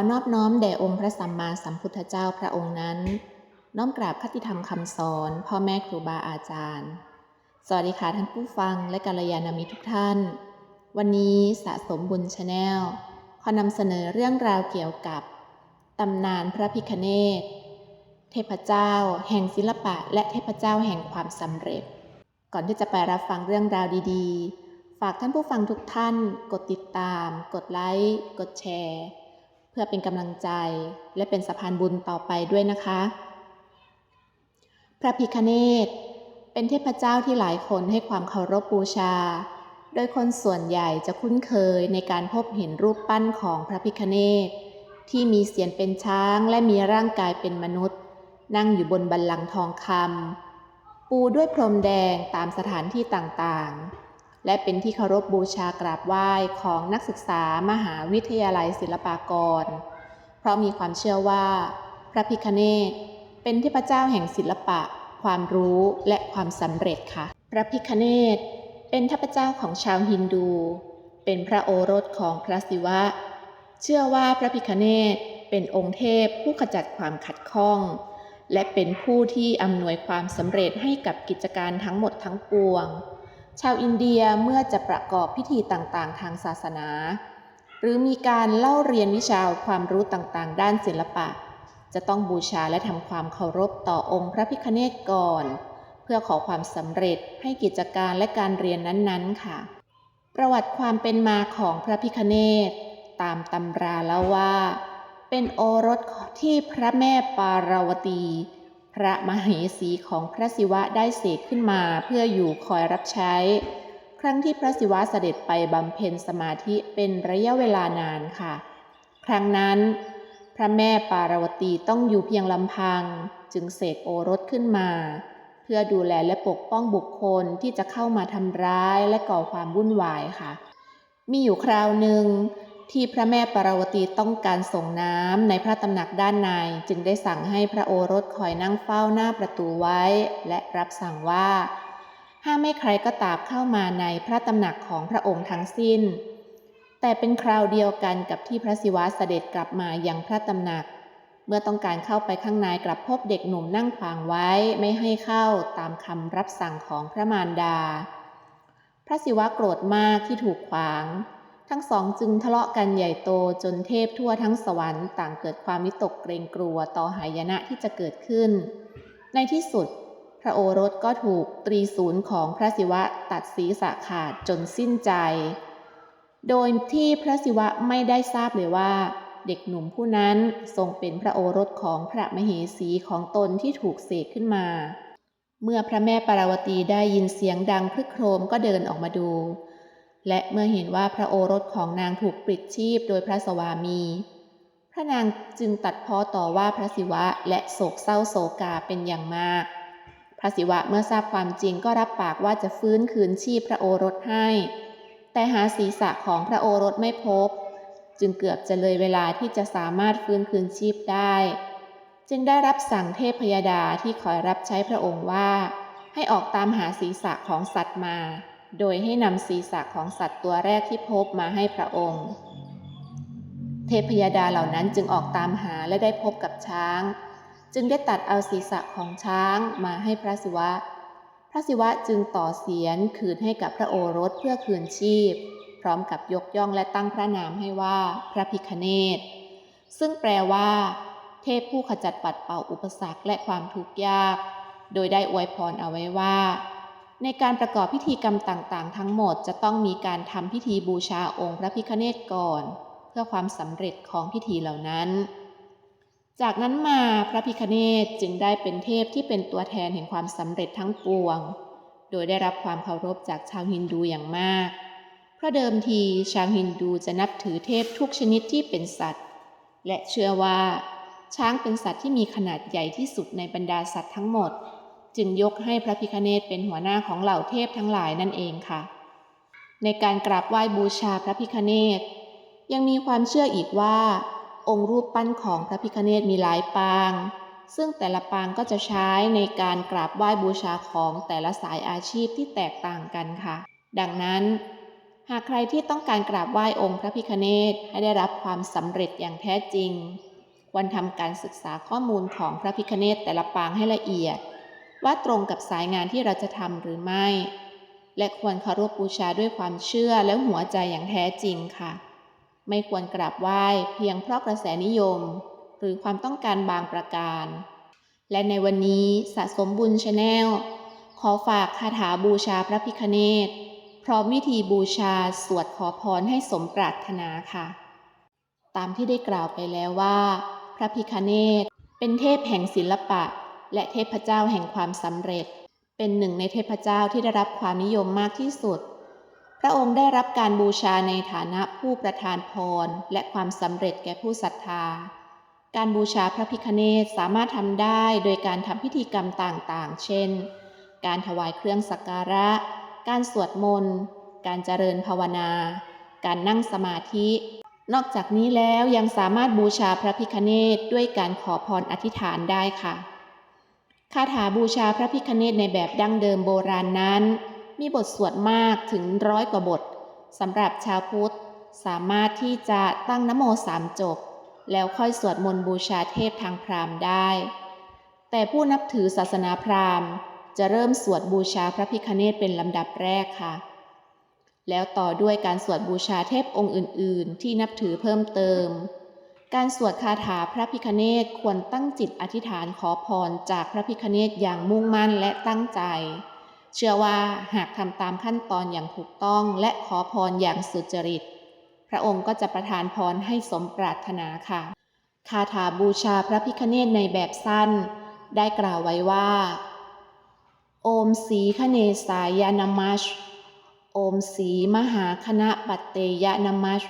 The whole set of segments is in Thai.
อนอบน้อมแด่องค์พระสัมมาสัมพุทธเจ้าพระองค์นั้น น้อมกราบคติธรรมคำสอน พ่อแม่ครูบาอาจารย์ สวัสดีค่ะท่านผู้ฟังและกัลยาณมิตรทุกท่าน วันนี้สะสมบุญชาแนลขอนำเสนอเรื่องราวเกี่ยวกับตำนานพระพิคเนตเทพเจ้า แห่งศิลปะ และเทพเจ้าแห่งความสำเร็จ ก่อนที่จะไปรับฟังเรื่องราวดีๆ ฝากท่านผู้ฟังทุกท่าน กดติดตาม กดไลค์ กดแชร์ เพื่อเป็นกำลังใจ และเป็นสะพานบุญต่อไปด้วยนะคะ พระพิคเนตเป็นเทพเจ้าที่หลายคนให้ความเคารพบูชา โดยคนส่วนใหญ่จะคุ้นเคยในการพบเห็นรูปปั้นของพระพิคเนตที่มีเสียนเป็นช้างและมีร่างกายเป็นมนุษย์ นั่งอยู่บนบัลลังก์ทองคำปูด้วยพรมแดงตามสถานที่ต่างๆ และเป็นที่เคารพบูชากราบไหว้ของนักศึกษามหาวิทยาลัยศิลปากร เพราะมีความเชื่อว่า พระพิคเนตเป็นเทพเจ้าแห่งศิลปะ ความรู้และความสำเร็จค่ะ พระพิคเนตเป็นเทพเจ้าของชาวฮินดู เป็นพระโอรสของพระศิวะ เชื่อว่าพระพิคเนตเป็นองค์เทพผู้ขจัดความขัดข้อง และเป็นผู้ที่อำนวยความสำเร็จให้กับกิจการทั้งหมดทั้งปวง ชาวอินเดียเมื่อจะประกอบพิธีต่างๆ ทางศาสนา หรือมีการเล่าเรียนวิชาความรู้ต่างๆ ด้านศิลปะ จะต้องบูชาและทำความเคารพต่อองค์พระพิคเนตก่อน เพื่อขอความสำเร็จให้กิจการและการเรียนนั้นๆค่ะ ประวัติความเป็นมาของพระพิคเนตตามตำราเล่าว่า เป็นโอรสที่พระแม่ปาราวตี พระมเหสีของพระศิวะได้เสกขึ้นมาเพื่ออยู่คอยรับใช้ ครั้งที่พระศิวะเสด็จไปบำเพ็ญสมาธิเป็นระยะเวลานานค่ะ ครั้งนั้น พระแม่ปารวตีต้องอยู่เพียงลำพัง จึงเสกโอรสขึ้นมา เพื่อดูแลและปกป้องบุคคลที่จะเข้ามาทำร้ายและก่อความวุ่นวายค่ะ มีอยู่คราวหนึ่ง ที่พระแม่ปาราวตีต้องการส่งน้ำในพระตำหนักด้านใน จึงได้สั่งให้พระโอรสคอยนั่งเฝ้าหน้าประตูไว้ และรับสั่งว่า ห้ามไม่ใครก็ตามเข้ามาในพระตำหนักของพระองค์ทั้งสิ้น แต่เป็นคราวเดียวกันกับที่พระศิวะเสด็จกลับมายังพระตำหนัก เมื่อต้องการเข้าไปข้างในกลับพบเด็กหนุ่มนั่งขวางไว้ไม่ให้เข้าตามคำรับสั่งของพระมารดา พระศิวะโกรธมากที่ถูกขวาง ทั้งสองจึงทะเลาะกันใหญ่โตจนเทพทั่วทั้งสวรรค์ต่างเกิดความวิตกเกรงกลัวต่อหายนะที่จะเกิดขึ้น ในที่สุด พระโอรสก็ถูกตรีศูนย์ของพระศิวะตัดศีรษะขาดจนสิ้นใจ โดยที่พระศิวะไม่ได้ทราบเลยว่า เด็กหนุ่มผู้นั้นทรงเป็นพระโอรสของพระมเหสีของตนที่ถูกเสกขึ้นมา เมื่อพระแม่ปาราวตีได้ยินเสียงดังครึกโครมก็เดินออกมาดู และเมื่อเห็นว่าพระโอรสของนางถูกปลิดชีพโดยพระสวามี พระนางจึงตัดพ้อต่อว่าพระศิวะและโศกเศร้าโศกาเป็นอย่างมาก พระศิวะเมื่อทราบความจริงก็รับปากว่าจะฟื้นคืนชีพพระโอรสให้ แต่หาศีรษะของพระโอรสไม่พบ จึงเกือบจะเลยเวลาที่จะสามารถฟื้นคืนชีพได้ จึงได้รับสั่งเทพพยาดาที่คอยรับใช้พระองค์ว่า ให้ออกตามหาศีรษะของสัตว์มา โดยให้นำศีรษะของสัตว์ตัวแรกที่พบมาให้พระองค์ เทพยดาเหล่านั้นจึงออกตามหาและได้พบกับช้าง จึงได้ตัดเอาศีรษะของช้างมาให้พระศิวะ พระศิวะจึงต่อเสียนคืนให้กับพระโอรสเพื่อคืนชีพ พร้อมกับยกย่องและตั้งพระนามให้ว่าพระพิคเนตซึ่งแปลว่า เทพผู้ขจัดปัดเป่าอุปสรรคและความทุกข์ยาก โดยได้อวยพรเอาไว้ว่า ในการประกอบพิธีกรรมต่างๆ ทั้งหมดจะต้องมีการทำพิธีบูชาองค์พระพิคเนตก่อน เพื่อความสำเร็จของพิธีเหล่านั้น จากนั้นมาพระพิคเนตจึงได้เป็นเทพที่เป็นตัวแทนแห่งความสำเร็จทั้งปวง โดยได้รับความเคารพจากชาวฮินดูอย่างมาก เพราะเดิมทีชาวฮินดูจะนับถือเทพทุกชนิดที่เป็นสัตว์ และเชื่อว่า ช้างเป็นสัตว์ที่มีขนาดใหญ่ที่สุดในบรรดาสัตว์ทั้งหมด จึงยกให้พระพิคเนตเป็นหัวหน้าของเหล่าเทพทั้งหลายนั่นเองค่ะ ในการกราบไหว้บูชาพระพิคเนตยังมีความเชื่ออีกว่า องค์รูปปั้นของพระพิคเนตมีหลายปาง ซึ่งแต่ละปางก็จะใช้ในการกราบไหว้บูชาของแต่ละสายอาชีพที่แตกต่างกันค่ะ ดังนั้น หากใครที่ต้องการกราบไหว้องค์พระพิฆเนศให้ได้รับความสำเร็จอย่างแท้จริงควรทำการศึกษาข้อมูลของพระพิฆเนศแต่ละปางให้ละเอียด ว่าตรงกับสายงานที่เราจะทำหรือไม่ และควรเคารพบูชาด้วยความเชื่อและหัวใจอย่างแท้จริงค่ะ ไม่ควรกราบไหว้เพียงเพราะกระแสนิยม หรือความต้องการบางประการ และในวันนี้สะสมบุญชาแนลขอฝากคาถาบูชาพระพิฆเนศพร้อมวิธีบูชาสวดขอพรให้สมปรารถนาค่ะ ตามที่ได้กล่าวไปแล้วว่า พระพิฆเนศเป็นเทพแห่งศิลปะ และเทพเจ้าแห่งความสำเร็จ เป็นหนึ่งในเทพเจ้าที่ได้รับความนิยมมากที่สุด พระองค์ได้รับการบูชาในฐานะผู้ประทานพร และความสำเร็จแก่ผู้ศรัทธา การบูชาพระพิฆเนศสามารถทำได้โดยการทำพิธีกรรมต่างๆ เช่น การถวายเครื่องสักการะ การสวดมนต์ การเจริญภาวนา การนั่งสมาธินอกจากนี้แล้วยังสามารถบูชาพระพิฆเนศด้วยการขอพรอธิษฐานได้ค่ะ คาถาบูชาพระพิฆเนศในแบบดั้งเดิมโบราณนั้น มีบทสวดมากถึงร้อยกว่าบทสำหรับชาวพุทธ สามารถที่จะตั้งนโมสามจบ แล้วค่อยสวดมนต์บูชาเทพทางพราหมณ์ได้ แต่ผู้นับถือศาสนาพราหมณ์ จะเริ่มสวดบูชาพระพิฆเนศเป็นลำดับแรกค่ะ แล้วต่อด้วยการสวดบูชาเทพองค์อื่น ๆ ที่นับถือเพิ่มเติม การสวดคาถาพระพิฆเนศควรตั้งจิตอธิษฐานขอพรจากพระพิฆเนศอย่างมุ่งมั่นและตั้งใจ เชื่อว่าหากทำตามขั้นตอนอย่างถูกต้องและขอพรอย่างสุจริต พระองค์ก็จะประทานพรให้สมปรารถนาค่ะ คาถาบูชาพระพิฆเนศในแบบสั้น ได้กล่าวไว้ว่าโอมสีคเนสายานามัช โอมสีมหาคณะปัตเตยนามัช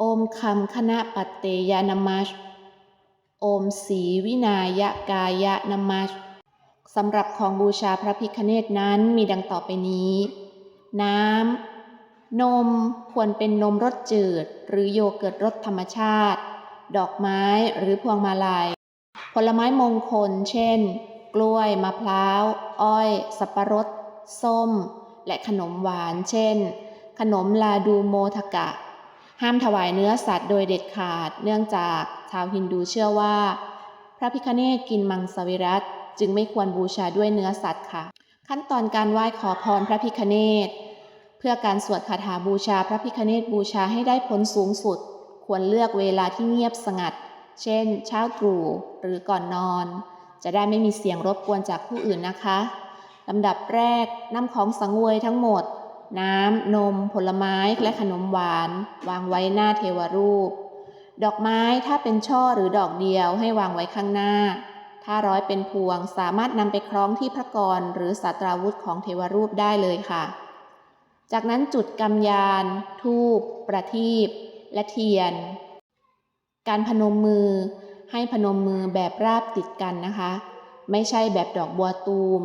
โอมคำคณะปัตเตยนามัชโอมสีวินายกายนามัชสำหรับของบูชาพระพิฆเนศนั้นมีดังต่อไปนี้ น้ำ นมควรเป็นนมรสจืด หรือโยเกิร์ตรสธรรมชาติ ดอกไม้หรือพวงมาลัย ผลไม้มงคล เช่น กล้วย มะพร้าว อ้อย สับปะรด ส้ม และขนมหวาน เช่น ขนมลาดูโมทกะ ห้ามถวายเนื้อสัตว์โดยเด็ดขาด เนื่องจากชาวฮินดูเชื่อว่า พระพิฆเนศกินมังสวิรัตจึงไม่ควรบูชาด้วยเนื้อสัตว์ค่ะ ขั้นตอนการไหว้ขอพรพระพิฆเนศเพื่อการสวดคาถาบูชาพระพิฆเนศบูชาให้ได้ผลสูงสุด ควรเลือกเวลาที่เงียบสงัด เช่น เช้าตรู่หรือก่อนนอน จะได้ไม่มีเสียงรบกวนจากผู้อื่นนะคะลำดับแรกนำของสังเวยทั้งหมด น้ำ นม ผลไม้และขนมหวาน วางไว้หน้าเทวรูป ดอกไม้ถ้าเป็นช่อหรือดอกเดียวให้วางไว้ข้างหน้า ถ้าร้อยเป็นพวงสามารถนำไปคล้องที่พระกรหรือสัตราวุธของเทวรูปได้เลยค่ะ จากนั้นจุดกำยาน ทูบ ประทีปและเทียน การพนมมือ ให้พนมมือแบบราบติดกันนะคะ ไม่ใช่แบบดอกบัวตูม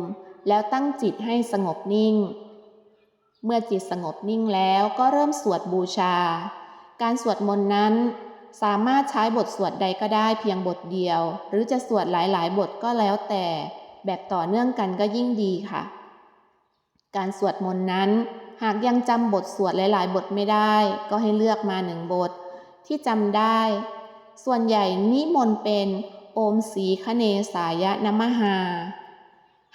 แล้วตั้งจิตให้สงบนิ่ง เมื่อจิตสงบนิ่งแล้วก็เริ่มสวดบูชา การสวดมนต์นั้น สามารถใช้บทสวดใดก็ได้เพียงบทเดียว หรือจะสวดหลายๆ บทก็แล้วแต่ แบบต่อเนื่องกันก็ยิ่งดีค่ะ การสวดมนต์นั้น หากยังจำบทสวดหลาย ๆ บทไม่ได้ ก็ให้เลือกมาหนึ่งบท ที่จำได้ ส่วนใหญ่นิมนต์เป็นโอมสีคเนสายะนมหา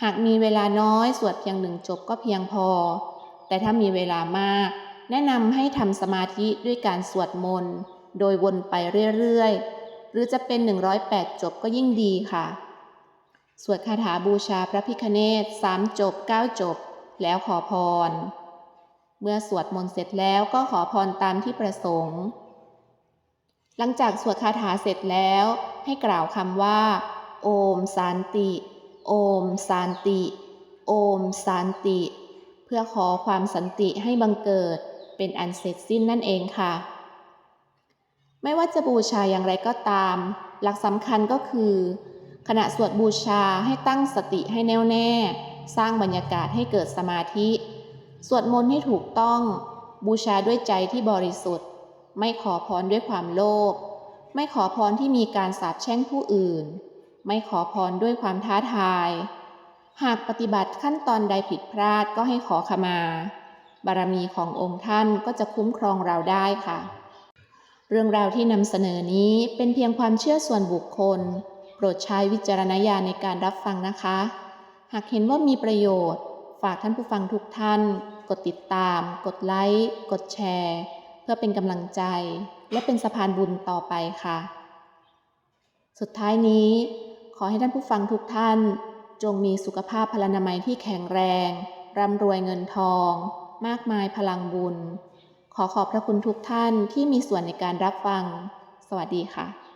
หากมีเวลาน้อยสวดเพียงหนึ่งจบก็เพียงพอ แต่ถ้ามีเวลามาก แนะนำให้ทำสมาธิด้วยการสวดมนต์ โดยวนไปเรื่อยๆ หรือจะเป็น 108 จบก็ยิ่งดีค่ะ สวดคาถาบูชาพระพิฆเนศสามจบ 9 จบ แล้วขอพร เมื่อสวดมนต์เสร็จแล้วก็ขอพรตามที่ประสงค์ หลังจากสวดคาถาเสร็จแล้วให้กล่าวคำว่า โอมสานติ โอมสานติ โอมสานติ เพื่อขอความสันติให้บังเกิดเป็นอันเสร็จสิ้นนั่นเองค่ะ ไม่ว่าจะบูชาอย่างไรก็ตาม หลักสำคัญก็คือ ขณะสวดบูชาให้ตั้งสติให้แน่วแน่ สร้างบรรยากาศให้เกิดสมาธิ สวดมนต์ให้ถูกต้อง บูชาด้วยใจที่บริสุทธิ์ ไม่ขอพรด้วยความโลภไม่ขอพรที่มีการสาปแช่งผู้อื่น ไม่ขอพรด้วยความท้าทาย หากปฏิบัติขั้นตอนใดผิดพลาดก็ให้ขอขมา บารมีขององค์ท่านก็จะคุ้มครองเราได้ค่ะ เรื่องราวที่นำเสนอนี้เป็นเพียงความเชื่อส่วนบุคคล โปรดใช้วิจารณญาณในการรับฟังนะคะ หากเห็นว่ามีประโยชน์ ฝากท่านผู้ฟังทุกท่าน กดติดตาม กดไลค์ กดแชร์ เพื่อเป็นกำลังใจ และเป็นสะพานบุญต่อไปค่ะ สุดท้ายนี้ขอให้ท่านผู้ฟังทุกท่าน จงมีสุขภาพพลานามัยที่แข็งแรง ร่ำรวยเงินทอง มากมายพลังบุญ ขอขอบพระคุณทุกท่านที่มีส่วนในการรับฟัง สวัสดีค่ะ